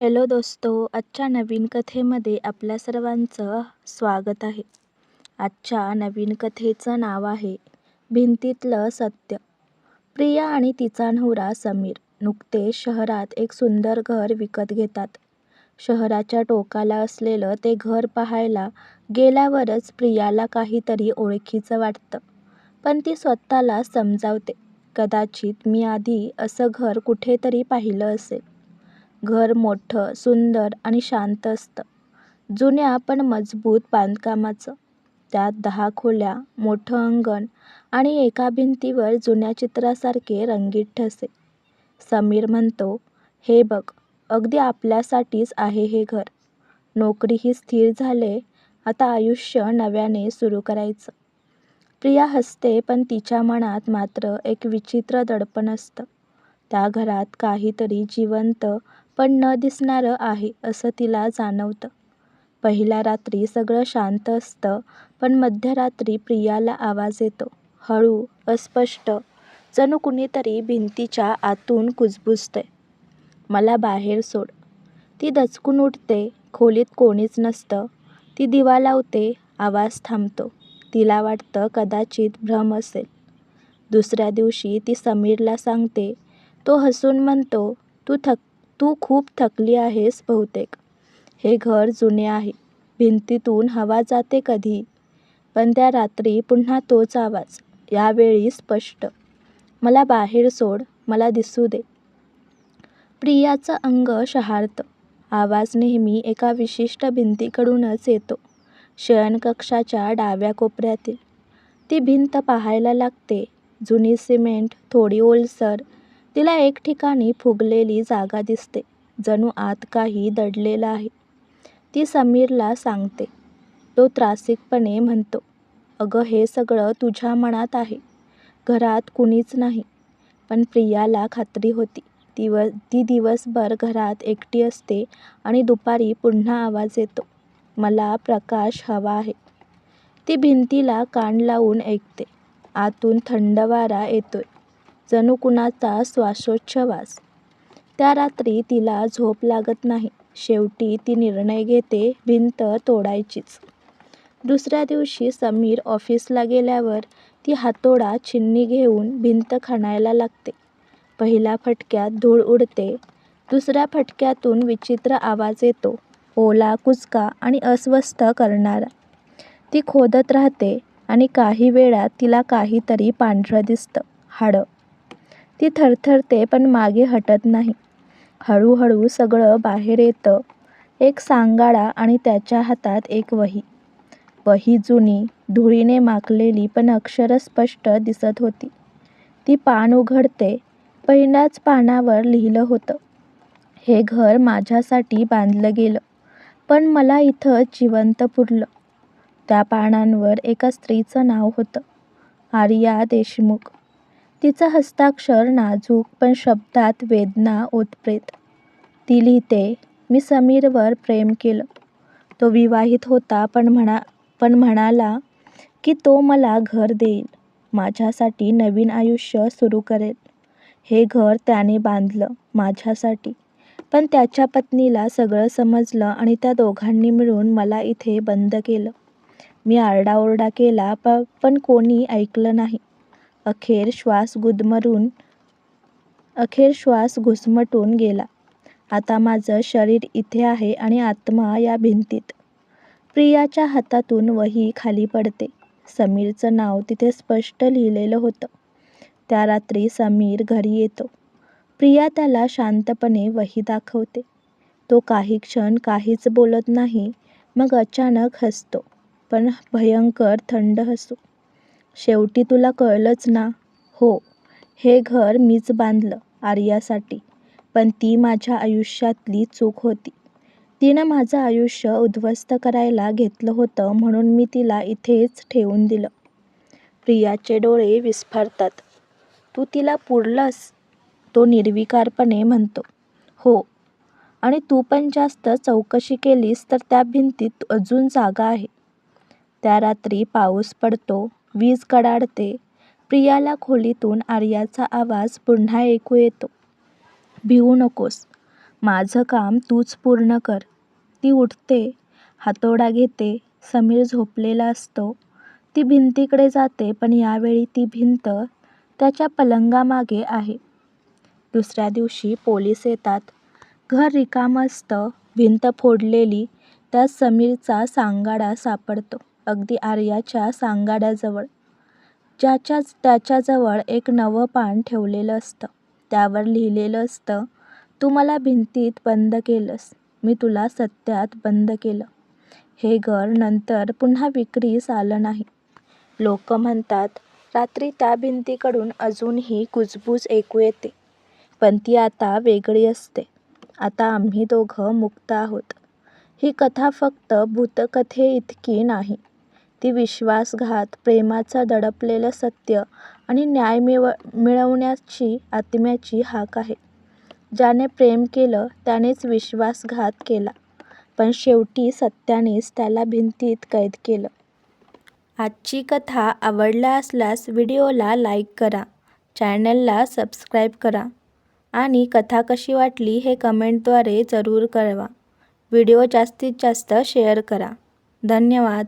Hello दोस्तो आजच्या नवीन कथेमध्ये आपल्या सर्वांचं स्वागत आहे. आजच्या नवीन कथेचं नाव आहे भिंतीतलं सत्य. प्रिया आणि तिचा नवरा समीर नुकतेच शहरात एक सुंदर घर विकत घेतात. शहराच्या टोकाला असलेलं ते घर पाहायला गेल्यावरच प्रियाला काहीतरी ओळखीचं वाटतं. पण ती स्वतःला समजावते, कदाचित मी आधी असं घर कुठेतरी पाहिलं असेल. घर मोठं, सुंदर आणि शांत असतं. जुन्या पण मजबूत बांधकामाचं. त्यात दहा खोल्या, मोठं अंगण आणि एका भिंतीवर जुन्या चित्रासारखे रंगीत ठसे. समीर म्हणतो, हे बघ, अगदी आपल्यासाठीच आहे हे घर. नोकरीही स्थिर झाले आता आयुष्य नव्याने सुरू करायचं. प्रिया हसते पण तिच्या मनात मात्र एक विचित्र दडपण असतं. त्या घरात काहीतरी जिवंत पण न दिसणारं आहे असं तिला जाणवतं. पहिल्या रात्री सगळं शांत असतं पण मध्यरात्री प्रियाला आवाज येतो. हळू, अस्पष्ट, जणू कुणीतरी भिंतीच्या आतून कुजबुजतंय. मला बाहेर सोड. ती दचकून उठते. खोलीत कोणीच नसतं. ती दिवा लावते. आवाज थांबतो. तिला वाटतं कदाचित भ्रम असेल. दुसऱ्या दिवशी ती समीरला सांगते. तो हसून म्हणतो, तू तू खूप थकली आहेस बहुतेक. हे घर जुने आहे. भिंतीतून हवा जाते कधी पण त्या रात्री पुन्हा तोच आवाज. यावेळी स्पष्ट. मला बाहेर सोड. मला दिसू दे. प्रियाचं अंग शहारतं. आवाज नेहमी एका विशिष्ट भिंतीकडूनच येतो. शयनकक्षाच्या डाव्या कोपऱ्यातील. ती भिंत पाहायला लागते. जुनी सिमेंट, थोडी ओलसर. तिला एक ठिकाणी फुगलेली जागा दिसते. जणू आत काही दडलेलं आहे. ती समीरला सांगते. तो त्रासिकपणे म्हणतो, अगं हे सगळं तुझ्या मनात आहे. घरात कुणीच नाही. पण प्रियाला खात्री होती. ती दिवसभर घरात एकटी असते आणि दुपारी पुन्हा आवाज येतो, मला प्रकाश हवा आहे. ती भिंतीला कान लावून ऐकते. आतून थंड वारा येतोय. जणू कुणाचा श्वासोच्छवास. त्या रात्री तिला झोप लागत नाही. शेवटी ती निर्णय घेते भिंत तोडायचीच. दुसऱ्या दिवशी समीर ऑफिसला गेल्यावर ती हातोडा, छिन्नी घेऊन भिंत खणायला लागते. पहिल्या फटक्यात धूळ उडते. दुसऱ्या फटक्यातून विचित्र आवाज येतो. ओला, कुचका आणि अस्वस्थ करणारा. ती खोदत राहते आणि काही वेळात तिला काहीतरी पांढरं दिसतं. हाडं. ती थरथरते पण मागे हटत नाही. हळूहळू सगळं बाहेर येतं. एक सांगाडा आणि त्याच्या हातात एक वही. वही जुनी, धुळीने माखलेली पण अक्षरं स्पष्ट दिसत होती. ती पान उघडते. पहिल्याच पानावर लिहिलं होतं, हे घर माझ्यासाठी बांधलं गेलं, पण मला इथं जिवंत पुरलं. त्या पानांवर एका स्त्रीचं नाव होतं. आर्या देशमुख. तिचा हस्ताक्षर नाजूक पण शब्दात वेदना उत्प्रेत ती लिहिते, मी समीरवर प्रेम केलं. तो विवाहित होता पण म्हणा पण म्हणाला की तो मला घर देईल. माझ्यासाठी नवीन आयुष्य सुरू करेल. हे घर त्याने बांधलं माझ्यासाठी. पण त्याच्या पत्नीला सगळं समजलं आणि त्या दोघांनी मिळून मला इथे बंद केलं. मी आरडाओरडा केला प पण कोणी ऐकलं नाही. अखेर श्वास गुदमरून अखेर श्वास घुसमटून गेला. आता माझं शरीर इथे आहे आणि आत्मा या भिंतीत. प्रियाच्या हातातून वही खाली पडते. समीरचं नाव तिथे स्पष्ट लिहिलेलं होतं. त्या रात्री समीर घरी येतो. प्रिया त्याला शांतपणे वही दाखवते. तो काही क्षण काहीच बोलत नाही. मग अचानक हसतो. पण भयंकर थंड हसू. शेवटी तुला कळलंच ना? हो. हे घर मीच बांधलं आर्यासाठी. पण ती माझ्या आयुष्यातली चूक होती. तिनं माझं आयुष्य उद्ध्वस्त करायला घेतलं होतं म्हणून मी तिला इथेच ठेवून दिलं. प्रियाचे डोळे विस्फारतात. तू तिला पुरलंस? तो निर्विकारपणे म्हणतो, हो. आणि तू पण जास्त चौकशी केलीस तर त्या भिंतीत अजून जागा आहे. त्या रात्री पाऊस पडतो. वीज कडाडते. प्रियाला खोलीतून आर्याचा आवाज पुन्हा ऐकू येतो. भिवू नकोस. माझं काम तूच पूर्ण कर ती उठते हातोडा घेते समीर झोपलेला असतो ती भिंतीकडे जाते पण यावेळी ती भिंत त्याच्या पलंगामागे आहे दुसऱ्या दिवशी पोलीस येतात घर रिकामं असतं भिंत फोडलेली त्यात समीरचा सांगाडा सापडतो अगदी आर्याच्या सांगाड्याजवळ ज्याच्याच त्याच्याजवळ एक नवं पान ठेवलेलं असतं. त्यावर लिहिलेलं असतं तू मला भिंतीत बंद केलंस. मी तुला सत्यात बंद केलं. हे घर नंतर पुन्हा विक्रीस आलं नाही. लोक म्हणतात रात्री त्या भिंतीकडून अजूनही कुजबूज ऐकू येते. पण ती आता वेगळी असते. आता आम्ही दोघं मुक्त आहोत. ही कथा फक्त भूतकथेइतकी नाही. ती विश्वासघात प्रेमाचं दडपलेलं सत्य आणि न्याय मिळव मिळवण्याची आत्म्याची हाक आहे. ज्याने प्रेम केलं त्यानेच विश्वासघात केला. पण शेवटी सत्यानेच त्याला भिंतीत कैद केलं. आजची कथा आवडला असल्यास व्हिडिओला लाईक करा चॅनलला सबस्क्राईब करा आणि कथा कशी वाटली हे कमेंटद्वारे जरूर कळवा. व्हिडिओ जास्तीत जास्त शेअर करा. धन्यवाद.